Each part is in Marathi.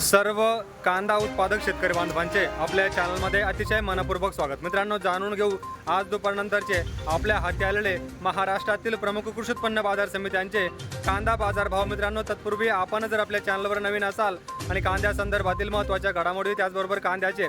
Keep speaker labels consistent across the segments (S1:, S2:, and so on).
S1: सर्व कांदा उत्पादक शेतकरी बांधवांचे आपल्या चॅनलमध्ये अतिशय मनपूर्वक स्वागत. मित्रांनो जाणून घेऊ आज दुपारनंतरचे आपल्या हाती आलेले महाराष्ट्रातील प्रमुख कृषी उत्पन्न बाजार समित्यांचे कांदा बाजार भाव मित्रांनो तत्पूर्वी आपण जर आपल्या चॅनलवर नवीन असाल आणि कांद्या संदर्भातील महत्त्वाच्या घडामोडी त्याचबरोबर कांद्याचे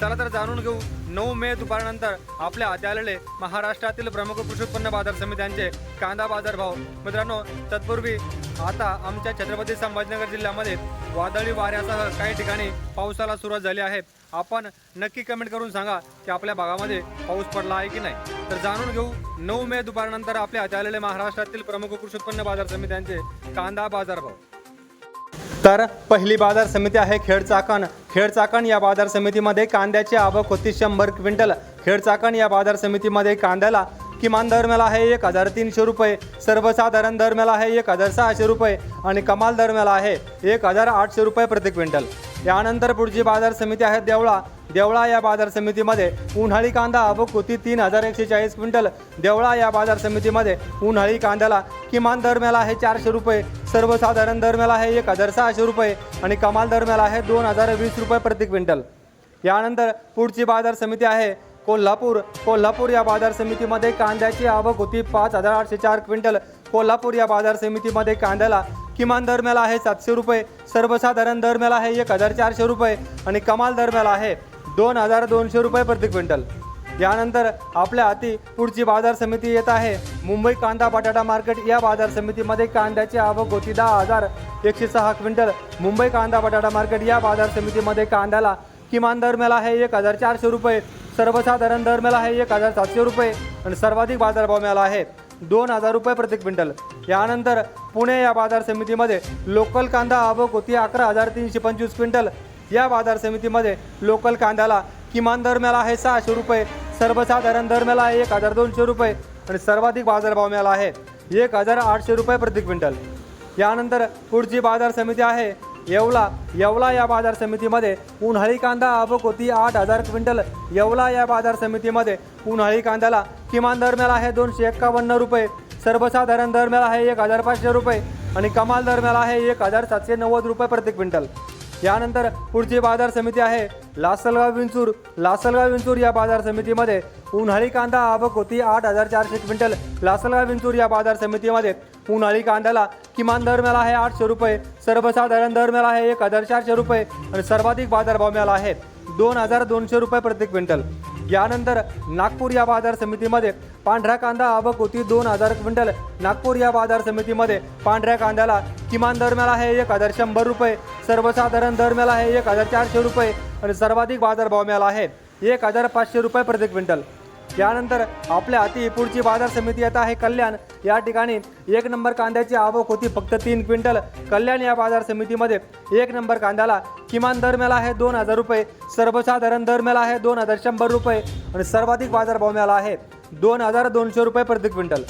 S1: चला तर जाणून घेऊ. नऊ मे दुपारनंतर आपल्या हाती आलेले महाराष्ट्रातील प्रमुख कृषी उत्पन्न बाजार समित्यांचे कांदा बाजार भाव. मित्रांनो तत्पूर्वी आता आमच्या छत्रपती संभाजीनगर जिल्ह्यामध्ये वादळी वाऱ्यासह काही ठिकाणी पावसाला सुरुवात झाली आहे. आपण नक्की कमेंट करून सांगा की आपल्या भागामध्ये पाऊस पडला आहे की नाही. तर जाणून घेऊ नऊ मे दुपारनंतर आपल्या हाती आलेले महाराष्ट्रातील प्रमुख कृषी उत्पन्न बाजार समित्यांचे कांदा बाजार भाव. तर पहिली बाजार समिती आहे खेड चाकण. खेड चाकण या बाजार समितीमध्ये कांद्याची आवक होती शंभर क्विंटल. खेड चाकण या बाजार समितीमध्ये कांद्याला किमान दरम्याला आहे एक हजार तीनशे रुपये सर्वसाधारण दरम्याला आहे एक हजार सहाशे रुपये आणि कमाल दरम्याला आहे एक हजार आठशे रुपये प्रति क्विंटल. यानंतर पुढची बाजार समिती आहे देवळा. देवळा या बाजार समितीमध्ये उन्हाळी कांदा आवक होती तीन हजार एकशे चाळीस क्विंटल. देवळा या बाजार समितीमध्ये उन्हाळी कांद्याला किमान दरम्याला आहे चारशे रुपये. सर्वसाधारण दरम्याला आहे एक हजार सहाशे रुपये आणि कमाल दरम्याला आहे दोन हजार वीस रुपये प्रति क्विंटल. यानंतर पुढची बाजार समिती आहे कोल्हापूर. कोल्हापूर या बाजार समितीमध्ये कांद्याची आवक होती पाच हजार आठशे चार क्विंटल. कोल्हापूर या बाजार समितीमध्ये कांद्याला किमान दरम्याला आहे सातशे रुपये सर्वसाधारण दरम्याला आहे एक हजार चारशे रुपये आणि कमाल दरम्याला आहे दोन हजार दोनशे रुपये प्रति क्विंटल. यानंतर आपल्या हाती पुढची बाजार समिती येत आहे. मुंबई कांदा बटाटा मार्केट या बाजार समितीमध्ये कांद्याची आवक होती दहा हजार एकशे सहा क्विंटल. मुंबई कांदा बटाटा मार्केट या बाजार समितीमध्ये कांद्याला किमान दरम्याला आहे एक हजार चारशे रुपये सर्वसाधारण दरम्याला आहे एक हजार सातशे रुपये आणि सर्वाधिक बाजारभाव मिळाला आहे. दोन हजार रुपये प्रति क्विंटल यानंतर पुणे या बाजार समितीमध्ये लोकल कांदा आवक होती अकरा हजार तीनशे पंचवीस क्विंटल. या बाजार समितीमध्ये लोकल कांद्याला किमान दरम्याला आहे सहाशे रुपये सर्वसाधारण दरम्याला आहे एक हजार दोनशे रुपये आणि सर्वाधिक बाजारभाव मिळाला आहे एक हजार आठशे रुपये प्रति क्विंटल यानंतर पुढची बाजार समिती आहे येवला येवला या बाजार समितीमध्ये. उन्हाळी कांदा आवक होती आठ हजार क्विंटल. येवला या बाजार समितीमध्ये उन्हाळी कांद्याला किमान दरम्याला आहे दोनशे एक्कावन्न रुपये. सर्वसाधारण दरम्याला आहे एक हजार पाचशे रुपये. आणि कमाल दरम्याला आहे एक हजार सातशे नव्वद रुपये प्रति क्विंटल. यानंतर पुढची बाजार समिती आहे. लासलगाव विंचूर लासलगाव विंचूर या बाजार समितीमध्ये उन्हाळी कांदा आवक होती आठ हजार चारशे क्विंटल. लासलगाव विंचूर या बाजार समितीमध्ये उन्हाळी कांद्याला किमान दरम्याला आहे आठशे रुपये सर्वसाधारण दरम्याला आहे एक हजार चारशे रुपये आणि सर्वाधिक बाजारभाव मिळाला आहे दोन हजार दोनशे रुपये प्रति क्विंटल. यानंतर नागपूर या बाजार समितीमध्ये पांढरा कांदा आवक होती दोन हजार क्विंटल. नागपूर या बाजार समितीमध्ये पांढऱ्या कांद्याला किमान दरम्याला आहे एक हजार शंभर रुपये सर्वसाधारण दरम्याला आहे एक हजार चारशे रुपये आणि सर्वाधिक बाजारभाव मिळाला आहे एक हजार पाचशे रुपये प्रति क्विंटल. यानंतर आपल्या हाती पुढची बाजार समिती येत आहे. कल्याण या ठिकाणी एक नंबर कांद्याची आवक होती. फक्त तीन क्विंटल. कल्याण या बाजार समितीमध्ये एक नंबर कांद्याला किमान दरम्याला आहे दोन हजार रुपये. सर्वसाधारण दरम्याला आहे दोन हजार शंभर रुपये. आणि सर्वाधिक बाजारभाव मिळाला आहे दोन हजार दोनशे रुपये प्रति क्विंटल.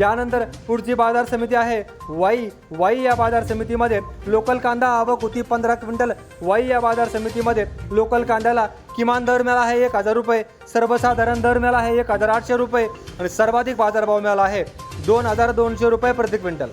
S1: यानंतर पुढची बाजार समिती आहे. वाई वाई या बाजार समितीमध्ये लोकल कांदा आवक होती पंधरा क्विंटल. वाई या बाजार समितीमध्ये लोकल कांद्याला किमान दर मिळाला आहे एक हजार रुपये सर्वसाधारण दर मिळाला आहे एक हजार आठशे रुपये आणि सर्वाधिक बाजारभाव मिळाला आहे दोन हजार दोनशे रुपये प्रति क्विंटल.